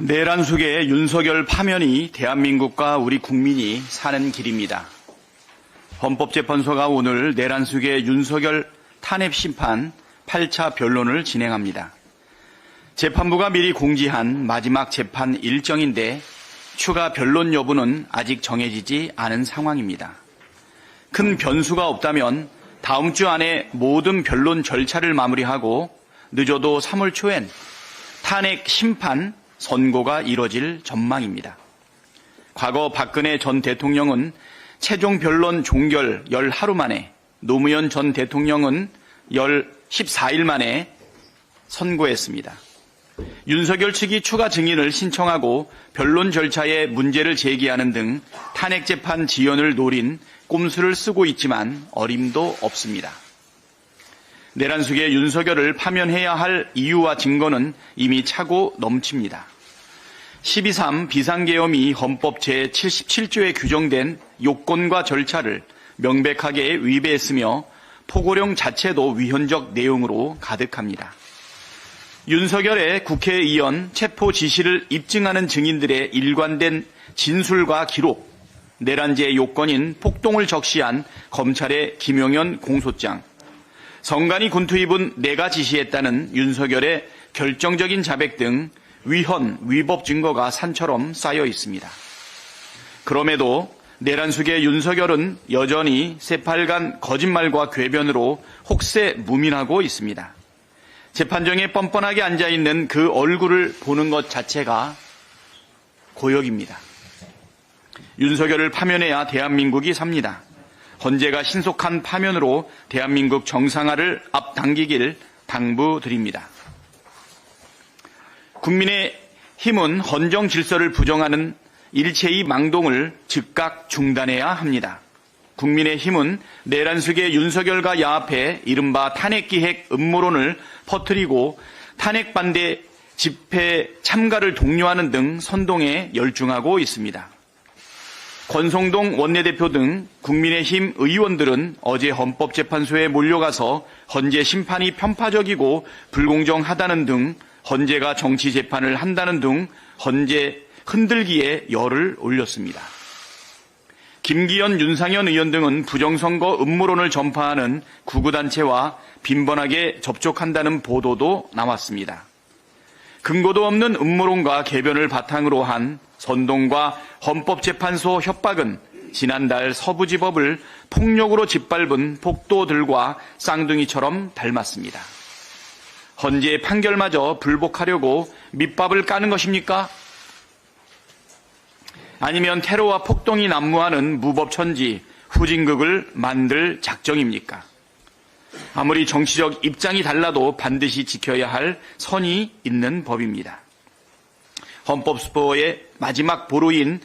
내란 속의 윤석열 파면이 대한민국과 우리 국민이 사는 길입니다. 헌법재판소가 오늘 내란 속의 윤석열 탄핵 심판 8차 변론을 진행합니다. 재판부가 미리 공지한 마지막 재판 일정인데 추가 변론 여부는 아직 정해지지 않은 상황입니다. 큰 변수가 없다면 다음 주 안에 모든 변론 절차를 마무리하고 늦어도 3월 초엔 탄핵 심판 선고가 이뤄질 전망입니다. 과거 박근혜 전 대통령은 최종 변론 종결 열 하루 만에 노무현 전 대통령은 열 14일 만에 선고했습니다. 윤석열 측이 추가 증인을 신청하고 변론 절차에 문제를 제기하는 등 탄핵 재판 지연을 노린 꼼수를 쓰고 있지만 어림도 없습니다. 내란 속에 윤석열을 파면해야 할 이유와 증거는 이미 차고 넘칩니다. 12.3 비상계엄이 헌법 제77조에 규정된 요건과 절차를 명백하게 위배했으며 포고령 자체도 위헌적 내용으로 가득합니다. 윤석열의 국회의원 체포 지시를 입증하는 증인들의 일관된 진술과 기록, 내란제 요건인 폭동을 적시한 검찰의 김용현 공소장, 성간이 군투 입은 내가 지시했다는 윤석열의 결정적인 자백 등 위헌, 위법 증거가 산처럼 쌓여 있습니다. 그럼에도 내란 속의 윤석열은 여전히 새빨간 거짓말과 궤변으로 혹세 무민하고 있습니다. 재판정에 뻔뻔하게 앉아 있는 그 얼굴을 보는 것 자체가 고역입니다. 윤석열을 파면해야 대한민국이 삽니다. 헌재가 신속한 파면으로 대한민국 정상화를 앞당기길 당부드립니다. 국민의 힘은 헌정 질서를 부정하는 일체의 망동을 즉각 중단해야 합니다. 국민의 힘은 내란 속의 윤석열과 야합해 이른바 탄핵기획 음모론을 퍼뜨리고 탄핵 반대 집회 참가를 독려하는 등 선동에 열중하고 있습니다. 권성동 원내대표 등 국민의힘 의원들은 어제 헌법재판소에 몰려가서 헌재 심판이 편파적이고 불공정하다는 등 헌재가 정치 재판을 한다는 등 헌재 흔들기에 열을 올렸습니다. 김기현, 윤상현 의원 등은 부정선거 음모론을 전파하는 구구단체와 빈번하게 접촉한다는 보도도 나왔습니다. 근거도 없는 음모론과 개변을 바탕으로 한 선동과 헌법재판소 협박은 지난달 서부지법을 폭력으로 짓밟은 폭도들과 쌍둥이처럼 닮았습니다. 헌재의 판결마저 불복하려고 밑밥을 까는 것입니까? 아니면 테러와 폭동이 난무하는 무법천지 후진극을 만들 작정입니까? 아무리 정치적 입장이 달라도 반드시 지켜야 할 선이 있는 법입니다. 헌법수보의 마지막 보루인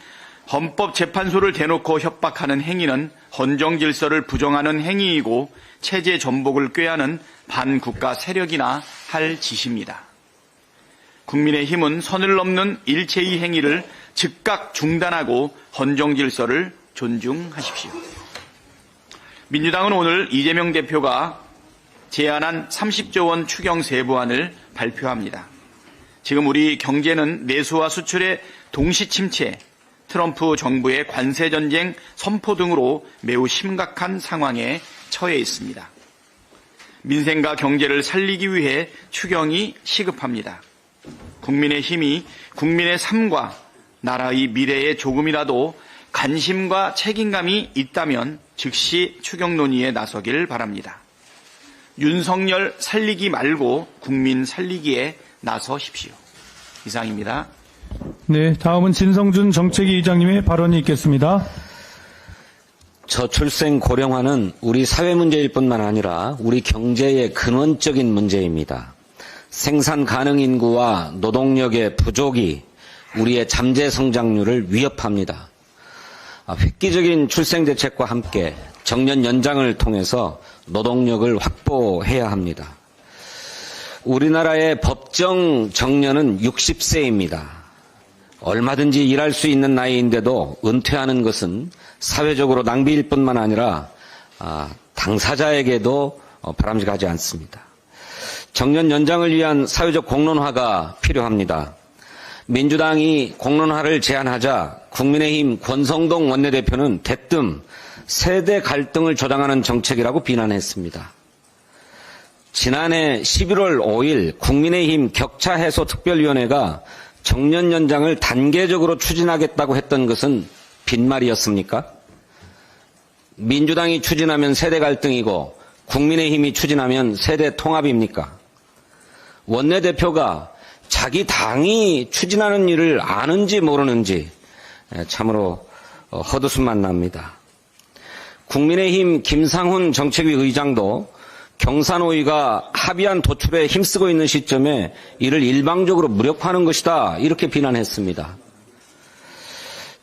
헌법재판소를 대놓고 협박하는 행위는 헌정 질서를 부정하는 행위이고 체제 전복을 꾀하는 반국가 세력이나 할 짓입니다. 국민의힘은 선을 넘는 일체의 행위를 즉각 중단하고 헌정 질서를 존중하십시오. 민주당은 오늘 이재명 대표가 제안한 30조 원 추경 세부안을 발표합니다. 지금 우리 경제는 내수와 수출의 동시 침체, 트럼프 정부의 관세 전쟁 선포 등으로 매우 심각한 상황에 처해 있습니다. 민생과 경제를 살리기 위해 추경이 시급합니다. 국민의 힘이 국민의 삶과 나라의 미래에 조금이라도 관심과 책임감이 있다면 즉시 추경 논의에 나서길 바랍니다. 윤석열 살리기 말고 국민 살리기에 나서십시오. 이상입니다. 네, 다음은 진성준 정책위 의장님의 발언이 있겠습니다. 저출생 고령화는 우리 사회 문제일 뿐만 아니라 우리 경제의 근원적인 문제입니다. 생산 가능 인구와 노동력의 부족이 우리의 잠재 성장률을 위협합니다. 아, 획기적인 출생 대책과 함께 정년 연장을 통해서 노동력을 확보해야 합니다. 우리나라의 법정 정년은 60세입니다. 얼마든지 일할 수 있는 나이인데도 은퇴하는 것은 사회적으로 낭비일 뿐만 아니라 아, 당사자에게도 어, 바람직하지 않습니다. 정년 연장을 위한 사회적 공론화가 필요합니다. 민주당이 공론화를 제안하자 국민의힘 권성동 원내대표는 대뜸 세대 갈등을 조장하는 정책이라고 비난했습니다. 지난해 11월 5일 국민의힘 격차 해소 특별위원회가 정년 연장을 단계적으로 추진하겠다고 했던 것은 빈말이었습니까? 민주당이 추진하면 세대 갈등이고 국민의힘이 추진하면 세대 통합입니까? 원내대표가 자기 당이 추진하는 일을 아는지 모르는지 참으로 어, 헛웃음만 납니다. 국민의힘 김상훈 정책위 의장도 경산호위가 합의안 도출에 힘쓰고 있는 시점에 이를 일방적으로 무력화하는 것이다 이렇게 비난했습니다.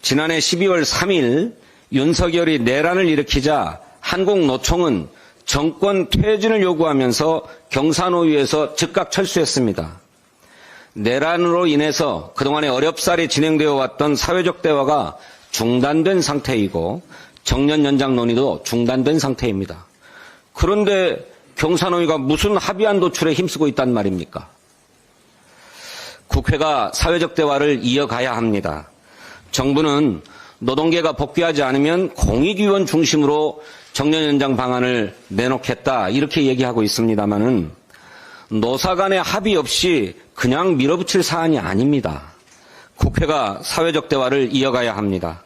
지난해 12월 3일 윤석열이 내란을 일으키자 한국노총은 정권 퇴진을 요구하면서 경산호위에서 즉각 철수했습니다. 내란으로 인해서 그동안에 어렵사리 진행되어 왔던 사회적 대화가 중단된 상태이고 정년 연장 논의도 중단된 상태입니다. 그런데 경산호위가 무슨 합의안 도출에 힘쓰고 있단 말입니까? 국회가 사회적 대화를 이어가야 합니다. 정부는 노동계가 복귀하지 않으면 공익위원 중심으로 정년 연장 방안을 내놓겠다 이렇게 얘기하고 있습니다마는 노사 간의 합의 없이 그냥 밀어붙일 사안이 아닙니다. 국회가 사회적 대화를 이어가야 합니다.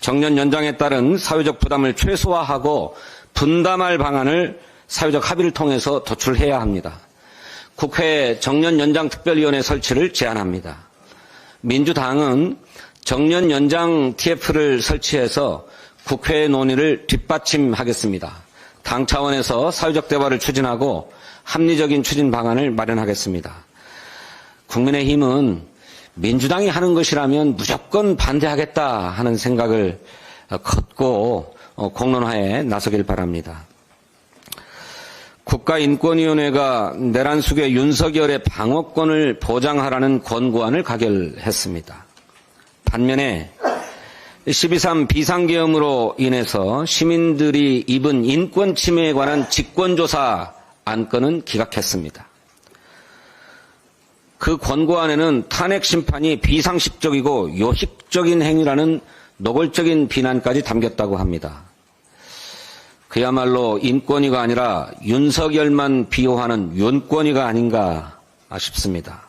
정년 연장에 따른 사회적 부담을 최소화하고 분담할 방안을 사회적 합의를 통해서 도출해야 합니다. 국회 정년 연장 특별위원회 설치를 제안합니다. 민주당은 정년 연장 TF를 설치해서 국회 논의를 뒷받침하겠습니다. 당 차원에서 사회적 대화를 추진하고 합리적인 추진 방안을 마련하겠습니다. 국민의힘은 민주당이 하는 것이라면 무조건 반대하겠다 하는 생각을 걷고 어, 공론화에 나서길 바랍니다. 국가인권위원회가 내란 속의 윤석열의 방어권을 보장하라는 권고안을 가결했습니다. 반면에 12.3 비상계엄으로 인해서 시민들이 입은 인권 침해에 관한 직권조사 안건은 기각했습니다. 그 권고안에는 탄핵 심판이 비상식적이고 요식적인 행위라는 노골적인 비난까지 담겼다고 합니다. 그야말로 인권위가 아니라 윤석열만 비호하는 윤권위가 아닌가 싶습니다.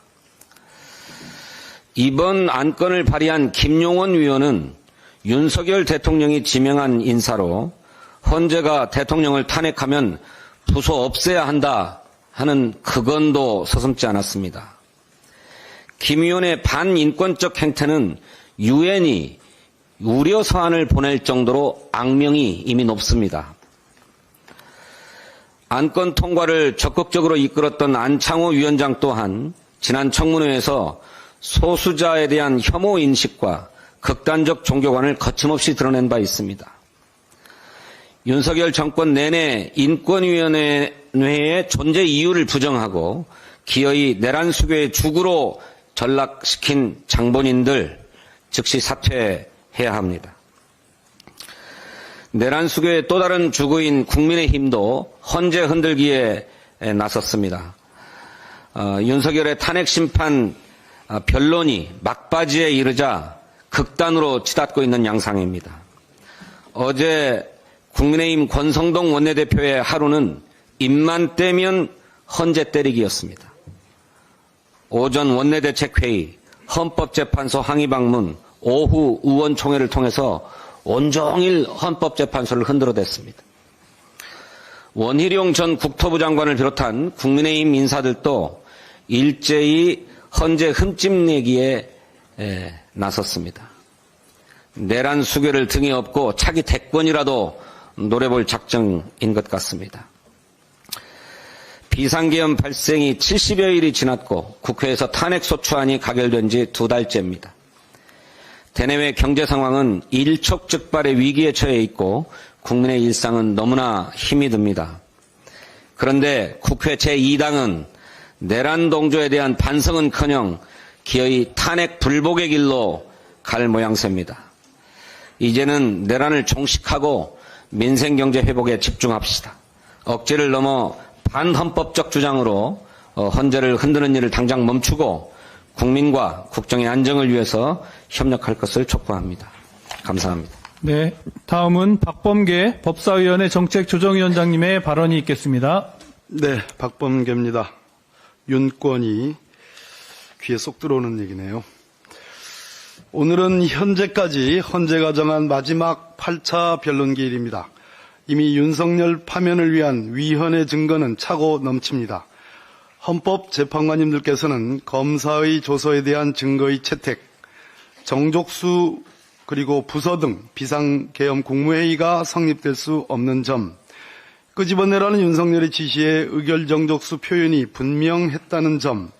이번 안건을 발의한 김용원 위원은 윤석열 대통령이 지명한 인사로 헌재가 대통령을 탄핵하면 부서 없애야 한다 하는 그건도 서슴지 않았습니다. 김 의원의 반인권적 행태는 유엔이 우려 서한을 보낼 정도로 악명이 이미 높습니다. 안건 통과를 적극적으로 이끌었던 안창호 위원장 또한 지난 청문회에서 소수자에 대한 혐오 인식과 극단적 종교관을 거침없이 드러낸 바 있습니다. 윤석열 정권 내내 인권위원회의 존재 이유를 부정하고 기어이 내란 수교의 죽으로 전락시킨 장본인들 즉시 사퇴해야 합니다. 내란 수교의 또 다른 주구인 국민의힘도 헌재 흔들기에 나섰습니다. 어, 윤석열의 탄핵 심판 어, 변론이 막바지에 이르자 극단으로 치닫고 있는 양상입니다. 어제 국민의힘 권성동 원내대표의 하루는 입만 떼면 헌재 때리기였습니다. 오전 원내대책회의, 헌법재판소 항의 방문, 오후 의원총회를 통해서 온종일 헌법재판소를 흔들어댔습니다. 원희룡 전 국토부 장관을 비롯한 국민의힘 인사들도 일제히 헌재 흠집 내기에 나섰습니다. 내란 수교를 등에 업고 차기 대권이라도 노려볼 작정인 것 같습니다. 비상계엄 발생이 70여일이 지났고 국회에서 탄핵소추안이 가결된 지 두 달째입니다. 대내외 경제 상황은 일촉즉발의 위기에 처해 있고 국민의 일상은 너무나 힘이 듭니다. 그런데 국회 제2당은 내란 동조에 대한 반성은커녕 기어이 탄핵 불복의 길로 갈 모양새입니다. 이제는 내란을 종식하고 민생 경제 회복에 집중합시다. 억지를 넘어 반헌법적 주장으로 어, 헌재를 흔드는 일을 당장 멈추고 국민과 국정의 안정을 위해서 협력할 것을 촉구합니다. 감사합니다. 네. 다음은 박범계 법사위원회 정책조정위원장님의 발언이 있겠습니다. 네, 박범계입니다. 윤권이 귀에 쏙 들어오는 얘기네요. 오늘은 현재까지 헌재가 정한 마지막 8차 변론기일입니다. 이미 윤석열 파면을 위한 위헌의 증거는 차고 넘칩니다. 헌법재판관님들께서는 검사의 조서에 대한 증거의 채택, 정족수 그리고 부서 등 비상계엄 국무회의가 성립될 수 없는 점, 끄집어내라는 윤석열의 지시에 의결 정족수 표현이 분명했다는 점,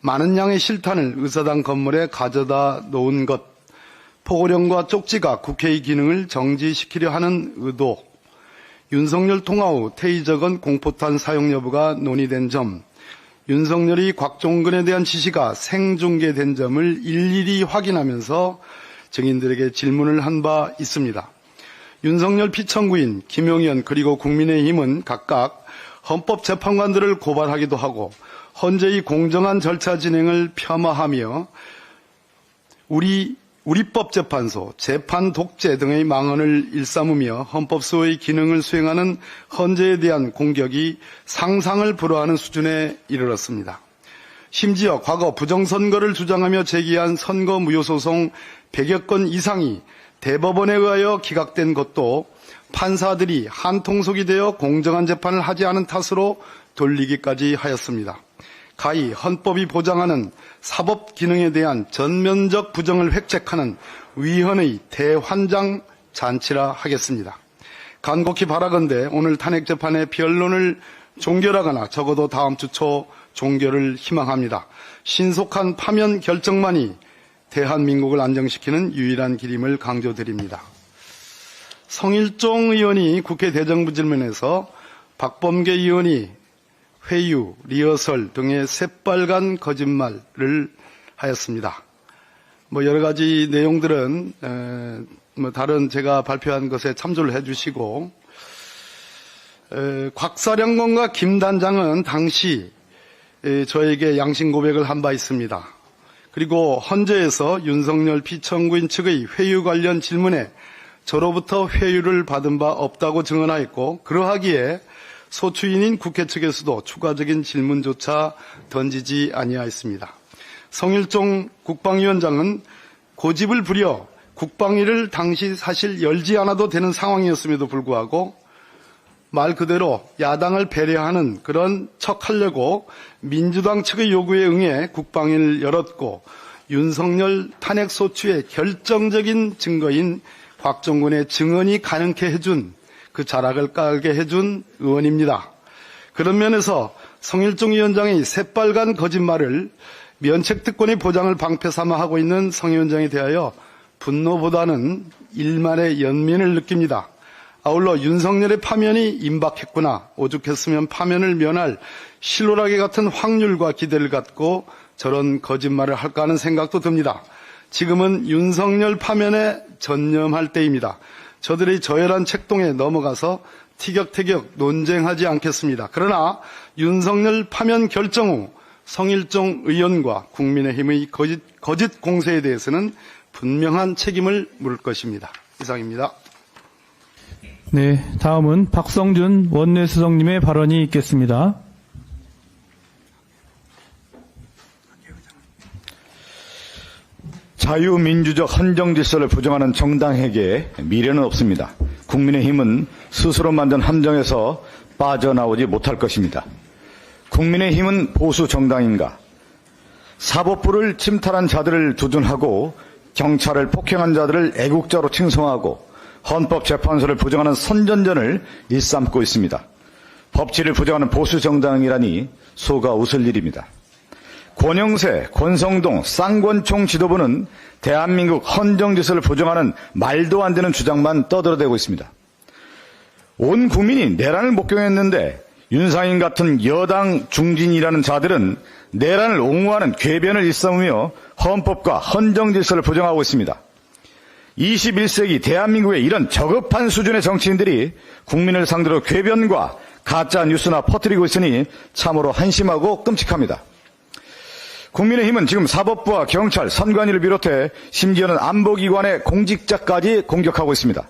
많은 양의 실탄을 의사당 건물에 가져다 놓은 것, 포고령과 쪽지가 국회의 기능을 정지시키려 하는 의도, 윤석열 통화 후 테이저건 공포탄 사용 여부가 논의된 점, 윤석열이 곽종근에 대한 지시가 생중계된 점을 일일이 확인하면서 증인들에게 질문을 한 바 있습니다. 윤석열 피청구인 김용현 그리고 국민의힘은 각각 헌법재판관들을 고발하기도 하고 헌재의 공정한 절차 진행을 폄하하며 우리 우리법재판소, 재판 독재 등의 망언을 일삼으며 헌법소의 기능을 수행하는 헌재에 대한 공격이 상상을 불허하는 수준에 이르렀습니다. 심지어 과거 부정선거를 주장하며 제기한 선거 무효소송 100여 건 이상이 대법원에 의하여 기각된 것도 판사들이 한통속이 되어 공정한 재판을 하지 않은 탓으로 돌리기까지 하였습니다. 가히 헌법이 보장하는 사법 기능에 대한 전면적 부정을 획책하는 위헌의 대환장 잔치라 하겠습니다. 간곡히 바라건대 오늘 탄핵 재판의 변론을 종결하거나 적어도 다음 주 초 종결을 희망합니다. 신속한 파면 결정만이 대한민국을 안정시키는 유일한 길임을 강조드립니다. 성일종 의원이 국회 대정부 질문에서 박범계 의원이 회유, 리허설 등의 새빨간 거짓말을 하였습니다. 뭐 여러 가지 내용들은 에, 뭐 다른 제가 발표한 것에 참조를 해주시고 에, 곽사령관과 김 단장은 당시 에, 저에게 양심 고백을 한 바 있습니다. 그리고 헌재에서 윤석열 피청구인 측의 회유 관련 질문에 저로부터 회유를 받은 바 없다고 증언하였고 그러하기에 소추인인 국회 측에서도 추가적인 질문조차 던지지 아니하였습니다. 성일종 국방위원장은 고집을 부려 국방위를 당시 사실 열지 않아도 되는 상황이었음에도 불구하고 말 그대로 야당을 배려하는 그런 척 하려고 민주당 측의 요구에 응해 국방위를 열었고 윤석열 탄핵 소추의 결정적인 증거인 곽종군의 증언이 가능케 해준 그 자락을 깔게 해준 의원입니다. 그런 면에서 성일종 위원장의 새빨간 거짓말을 면책특권의 보장을 방패 삼아 하고 있는 성 위원장에 대하여 분노보다는 일말의 연민을 느낍니다. 아울러 윤석열의 파면이 임박했구나, 오죽했으면 파면을 면할 실로라기 같은 확률과 기대를 갖고 저런 거짓말을 할까 하는 생각도 듭니다. 지금은 윤석열 파면에 전념할 때입니다. 저들의 저열한 책동에 넘어가서 티격태격 논쟁하지 않겠습니다. 그러나 윤석열 파면 결정 후 성일종 의원과 국민의힘의 거짓, 거짓 공세에 대해서는 분명한 책임을 물을 것입니다. 이상입니다. 네. 다음은 박성준 원내수석님의 발언이 있겠습니다. 자유민주적 헌정 질서를 부정하는 정당에게 미래는 없습니다. 국민의힘은 스스로 만든 함정에서 빠져나오지 못할 것입니다. 국민의힘은 보수 정당인가? 사법부를 침탈한 자들을 두둔하고 경찰을 폭행한 자들을 애국자로 칭송하고 헌법재판소를 부정하는 선전전을 일삼고 있습니다. 법치를 부정하는 보수 정당이라니 소가 웃을 일입니다. 권영세, 권성동, 쌍권총 지도부는 대한민국 헌정질서를 부정하는 말도 안 되는 주장만 떠들어대고 있습니다. 온 국민이 내란을 목격했는데 윤상인 같은 여당 중진이라는 자들은 내란을 옹호하는 궤변을 일삼으며 헌법과 헌정질서를 부정하고 있습니다. 21세기 대한민국의 이런 저급한 수준의 정치인들이 국민을 상대로 궤변과 가짜 뉴스나 퍼뜨리고 있으니 참으로 한심하고 끔찍합니다. 국민의힘은 지금 사법부와 경찰, 선관위를 비롯해 심지어는 안보기관의 공직자까지 공격하고 있습니다.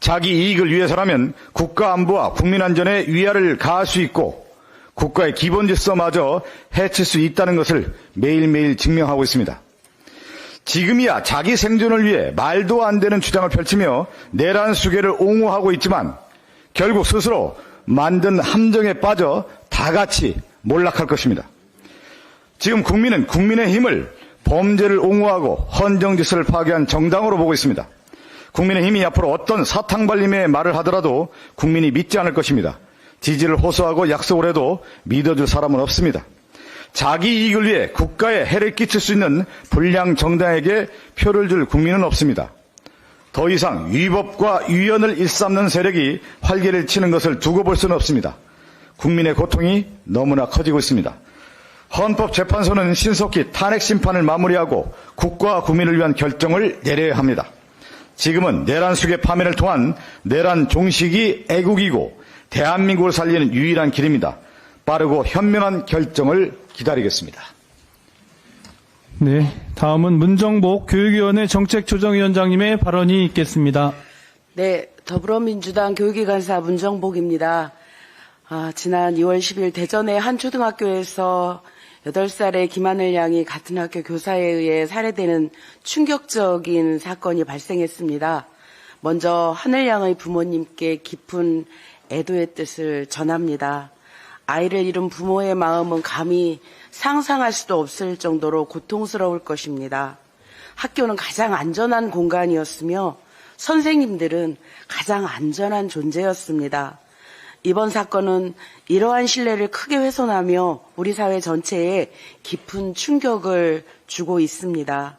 자기 이익을 위해서라면 국가 안보와 국민 안전에 위화를 가할 수 있고 국가의 기본 질서마저 해칠 수 있다는 것을 매일매일 증명하고 있습니다. 지금이야 자기 생존을 위해 말도 안 되는 주장을 펼치며 내란 수계를 옹호하고 있지만 결국 스스로 만든 함정에 빠져 다 같이 몰락할 것입니다. 지금 국민은 국민의 힘을 범죄를 옹호하고 헌정 질서를 파괴한 정당으로 보고 있습니다. 국민의 힘이 앞으로 어떤 사탕발림의 말을 하더라도 국민이 믿지 않을 것입니다. 지지를 호소하고 약속을 해도 믿어줄 사람은 없습니다. 자기 이익을 위해 국가에 해를 끼칠 수 있는 불량 정당에게 표를 줄 국민은 없습니다. 더 이상 위법과 위헌을 일삼는 세력이 활개를 치는 것을 두고 볼 수는 없습니다. 국민의 고통이 너무나 커지고 있습니다. 헌법재판소는 신속히 탄핵 심판을 마무리하고 국가와 국민을 위한 결정을 내려야 합니다. 지금은 내란 수계 파면을 통한 내란 종식이 애국이고 대한민국을 살리는 유일한 길입니다. 빠르고 현명한 결정을 기다리겠습니다. 네, 다음은 문정복 교육위원회 정책조정위원장님의 발언이 있겠습니다. 네, 더불어민주당 교육위관사 문정복입니다. 아, 지난 2월 10일 대전의 한 초등학교에서 8살의 김하늘 양이 같은 학교 교사에 의해 살해되는 충격적인 사건이 발생했습니다. 먼저 하늘 양의 부모님께 깊은 애도의 뜻을 전합니다. 아이를 잃은 부모의 마음은 감히 상상할 수도 없을 정도로 고통스러울 것입니다. 학교는 가장 안전한 공간이었으며 선생님들은 가장 안전한 존재였습니다. 이번 사건은 이러한 신뢰를 크게 훼손하며 우리 사회 전체에 깊은 충격을 주고 있습니다.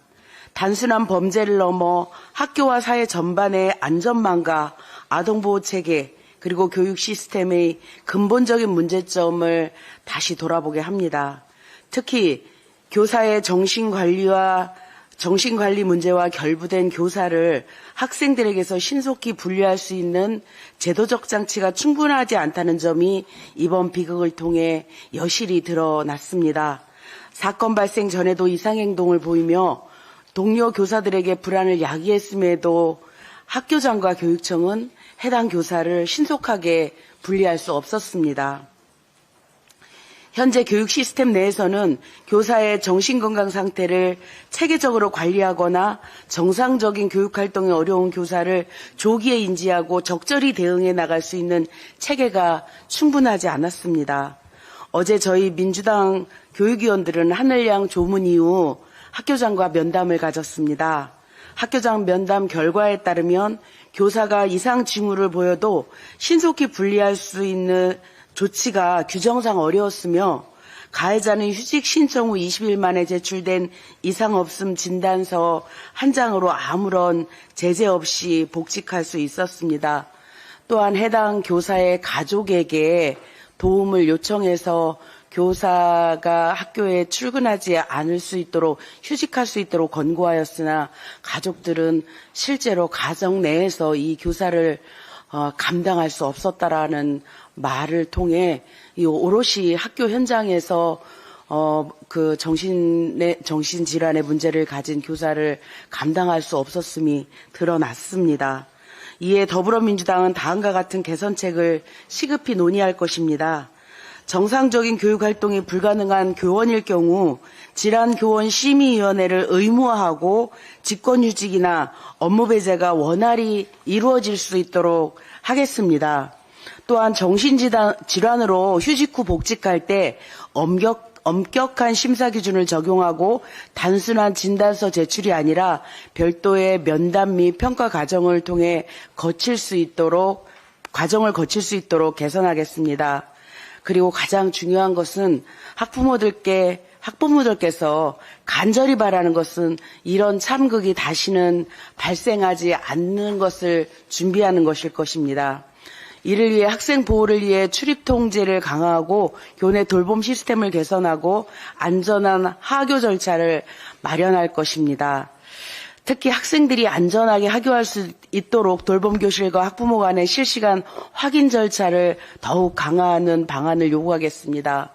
단순한 범죄를 넘어 학교와 사회 전반의 안전망과 아동보호 체계 그리고 교육 시스템의 근본적인 문제점을 다시 돌아보게 합니다. 특히 교사의 정신관리와 정신관리 문제와 결부된 교사를 학생들에게서 신속히 분리할 수 있는 제도적 장치가 충분하지 않다는 점이 이번 비극을 통해 여실히 드러났습니다. 사건 발생 전에도 이상행동을 보이며 동료 교사들에게 불안을 야기했음에도 학교장과 교육청은 해당 교사를 신속하게 분리할 수 없었습니다. 현재 교육 시스템 내에서는 교사의 정신건강 상태를 체계적으로 관리하거나 정상적인 교육 활동이 어려운 교사를 조기에 인지하고 적절히 대응해 나갈 수 있는 체계가 충분하지 않았습니다. 어제 저희 민주당 교육위원들은 하늘양 조문 이후 학교장과 면담을 가졌습니다. 학교장 면담 결과에 따르면 교사가 이상 징후를 보여도 신속히 분리할 수 있는 조치가 규정상 어려웠으며 가해자는 휴직 신청 후 20일 만에 제출된 이상 없음 진단서 한 장으로 아무런 제재 없이 복직할 수 있었습니다. 또한 해당 교사의 가족에게 도움을 요청해서 교사가 학교에 출근하지 않을 수 있도록 휴직할 수 있도록 권고하였으나 가족들은 실제로 가정 내에서 이 교사를 어, 감당할 수 없었다라는 말을 통해 이 오롯이 학교 현장에서 어, 그 정신의, 정신질환의 문제를 가진 교사를 감당할 수 없었음이 드러났습니다. 이에 더불어민주당은 다음과 같은 개선책을 시급히 논의할 것입니다. 정상적인 교육 활동이 불가능한 교원일 경우 질환 교원 심의위원회를 의무화하고 직권휴직이나 업무 배제가 원활히 이루어질 수 있도록 하겠습니다. 또한 정신질환으로 휴직 후 복직할 때 엄격, 엄격한 심사 기준을 적용하고 단순한 진단서 제출이 아니라 별도의 면담 및 평가 과정을 통해 거칠 수 있도록 과정을 거칠 수 있도록 개선하겠습니다. 그리고 가장 중요한 것은 학부모들께 학부모들께서 간절히 바라는 것은 이런 참극이 다시는 발생하지 않는 것을 준비하는 것일 것입니다. 이를 위해 학생 보호를 위해 출입 통제를 강화하고 교내 돌봄 시스템을 개선하고 안전한 하교 절차를 마련할 것입니다. 특히 학생들이 안전하게 하교할 수 있도록 돌봄 교실과 학부모 간의 실시간 확인 절차를 더욱 강화하는 방안을 요구하겠습니다.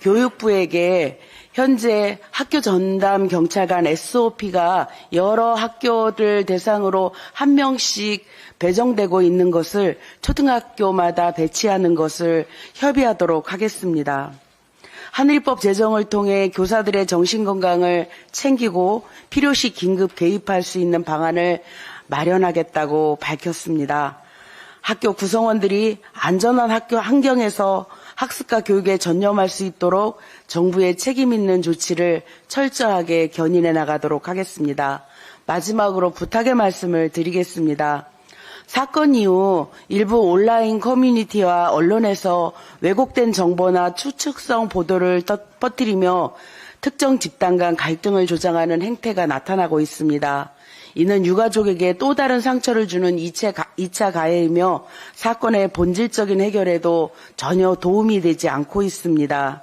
교육부에게 현재 학교 전담 경찰관 SOP가 여러 학교를 대상으로 한 명씩 배정되고 있는 것을 초등학교마다 배치하는 것을 협의하도록 하겠습니다. 한일법 제정을 통해 교사들의 정신건강을 챙기고 필요시 긴급 개입할 수 있는 방안을 마련하겠다고 밝혔습니다. 학교 구성원들이 안전한 학교 환경에서 학습과 교육에 전념할 수 있도록 정부의 책임 있는 조치를 철저하게 견인해 나가도록 하겠습니다. 마지막으로 부탁의 말씀을 드리겠습니다. 사건 이후 일부 온라인 커뮤니티와 언론에서 왜곡된 정보나 추측성 보도를 떠- 퍼뜨리며 특정 집단 간 갈등을 조장하는 행태가 나타나고 있습니다. 이는 유가족에게 또 다른 상처를 주는 2차 가해이며 사건의 본질적인 해결에도 전혀 도움이 되지 않고 있습니다.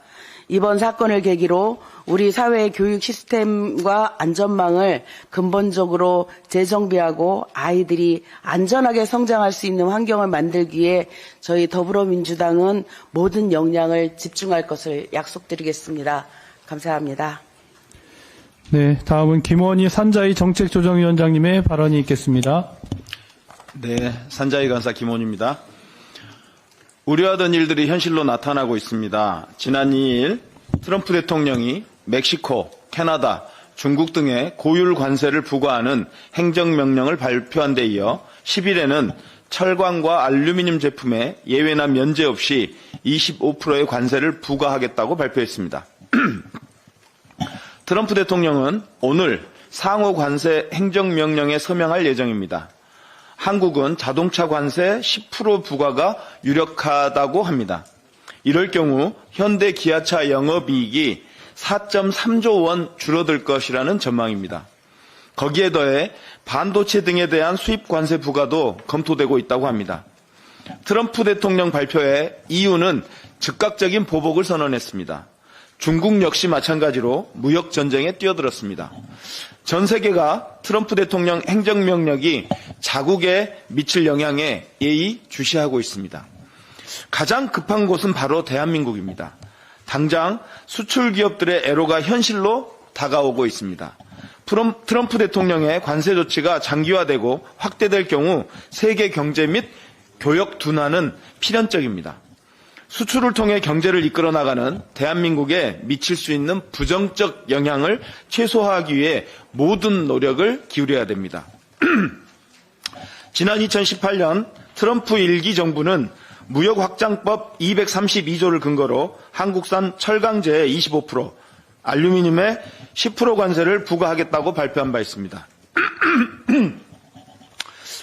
이번 사건을 계기로 우리 사회의 교육 시스템과 안전망을 근본적으로 재정비하고 아이들이 안전하게 성장할 수 있는 환경을 만들기 위해 저희 더불어민주당은 모든 역량을 집중할 것을 약속드리겠습니다. 감사합니다. 네, 다음은 김원희 산자위 정책조정위원장님의 발언이 있겠습니다. 네, 산자위 간사 김원입니다. 우려하던 일들이 현실로 나타나고 있습니다. 지난 2일 트럼프 대통령이 멕시코, 캐나다, 중국 등에 고율 관세를 부과하는 행정명령을 발표한 데 이어 10일에는 철광과 알루미늄 제품에 예외나 면제 없이 25%의 관세를 부과하겠다고 발표했습니다. 트럼프 대통령은 오늘 상호 관세 행정명령에 서명할 예정입니다. 한국은 자동차 관세 10% 부과가 유력하다고 합니다. 이럴 경우 현대 기아차 영업이익이 4.3조 원 줄어들 것이라는 전망입니다. 거기에 더해 반도체 등에 대한 수입 관세 부과도 검토되고 있다고 합니다. 트럼프 대통령 발표에 EU는 즉각적인 보복을 선언했습니다. 중국 역시 마찬가지로 무역 전쟁에 뛰어들었습니다. 전 세계가 트럼프 대통령 행정명령이 자국에 미칠 영향에 예의 주시하고 있습니다. 가장 급한 곳은 바로 대한민국입니다. 당장 수출 기업들의 애로가 현실로 다가오고 있습니다. 트럼프 대통령의 관세 조치가 장기화되고 확대될 경우 세계 경제 및 교역 둔화는 필연적입니다. 수출을 통해 경제를 이끌어 나가는 대한민국에 미칠 수 있는 부정적 영향을 최소화하기 위해 모든 노력을 기울여야 됩니다. 지난 2018년 트럼프 1기 정부는 무역 확장법 232조를 근거로 한국산 철강제에 25%, 알루미늄에 10% 관세를 부과하겠다고 발표한 바 있습니다.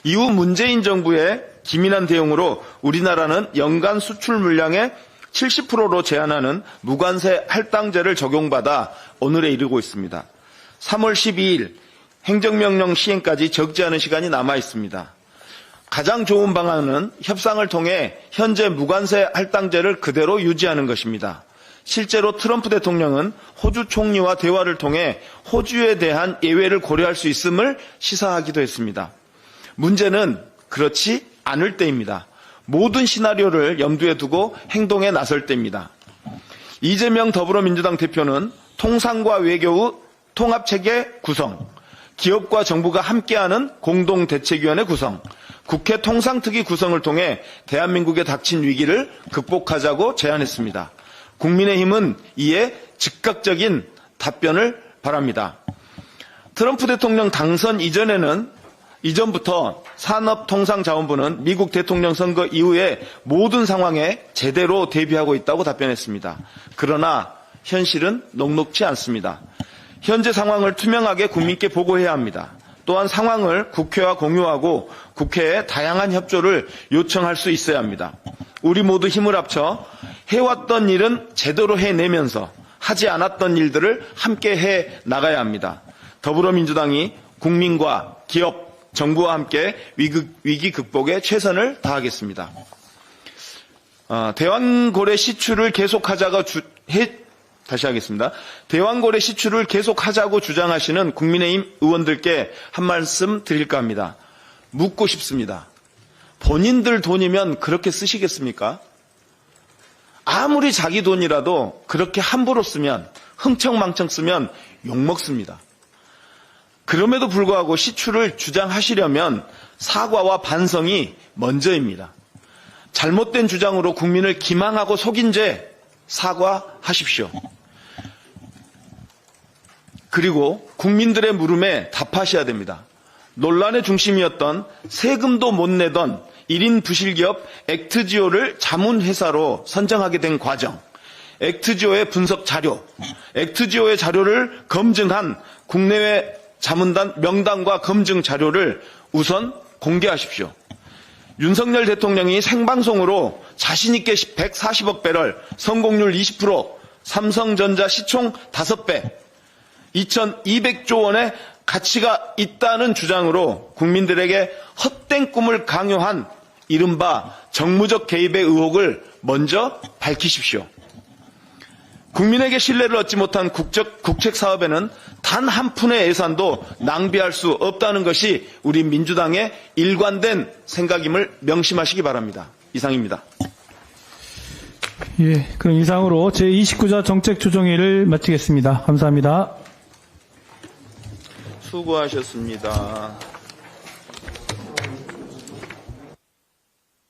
이후 문재인 정부의 기민한 대응으로 우리나라는 연간 수출 물량의 70%로 제한하는 무관세 할당제를 적용받아 오늘에 이르고 있습니다. 3월 12일 행정명령 시행까지 적지 않은 시간이 남아 있습니다. 가장 좋은 방안은 협상을 통해 현재 무관세 할당제를 그대로 유지하는 것입니다. 실제로 트럼프 대통령은 호주 총리와 대화를 통해 호주에 대한 예외를 고려할 수 있음을 시사하기도 했습니다. 문제는 그렇지 않을 때입니다. 모든 시나리오를 염두에 두고 행동에 나설 때입니다. 이재명 더불어민주당 대표는 통상과 외교의 통합체계 구성, 기업과 정부가 함께하는 공동대책위원회 구성, 국회 통상특위 구성을 통해 대한민국에 닥친 위기를 극복하자고 제안했습니다. 국민의힘은 이에 즉각적인 답변을 바랍니다. 트럼프 대통령 당선 이전에는 이전부터 산업통상자원부는 미국 대통령 선거 이후에 모든 상황에 제대로 대비하고 있다고 답변했습니다. 그러나 현실은 녹록지 않습니다. 현재 상황을 투명하게 국민께 보고해야 합니다. 또한 상황을 국회와 공유하고 국회에 다양한 협조를 요청할 수 있어야 합니다. 우리 모두 힘을 합쳐 해왔던 일은 제대로 해내면서 하지 않았던 일들을 함께 해 나가야 합니다. 더불어민주당이 국민과 기업, 정부와 함께 위기, 극복에 최선을 다하겠습니다. 어, 대왕고래 시추를 계속하자가 주, 해, 다시 하겠습니다. 대왕고래 시추를 계속하자고 주장하시는 국민의힘 의원들께 한 말씀 드릴까 합니다. 묻고 싶습니다. 본인들 돈이면 그렇게 쓰시겠습니까? 아무리 자기 돈이라도 그렇게 함부로 쓰면 흥청망청 쓰면 욕먹습니다. 그럼에도 불구하고 시추를 주장하시려면 사과와 반성이 먼저입니다. 잘못된 주장으로 국민을 기망하고 속인 죄 사과하십시오. 그리고 국민들의 물음에 답하셔야 됩니다. 논란의 중심이었던 세금도 못 내던 1인 부실기업 액트지오를 자문회사로 선정하게 된 과정, 액트지오의 분석 자료, 액트지오의 자료를 검증한 국내외 자문단 명단과 검증 자료를 우선 공개하십시오. 윤석열 대통령이 생방송으로 자신있게 140억 배럴, 성공률 20%, 삼성전자 시총 5배, 2200조 원의 가치가 있다는 주장으로 국민들에게 헛된 꿈을 강요한 이른바 정무적 개입의 의혹을 먼저 밝히십시오. 국민에게 신뢰를 얻지 못한 국적, 국책 사업에는 단 한 푼의 예산도 낭비할 수 없다는 것이 우리 민주당의 일관된 생각임을 명심하시기 바랍니다. 이상입니다. 예, 그럼 이상으로 제29자 정책조정회를 마치겠습니다. 감사합니다. 수고하셨습니다.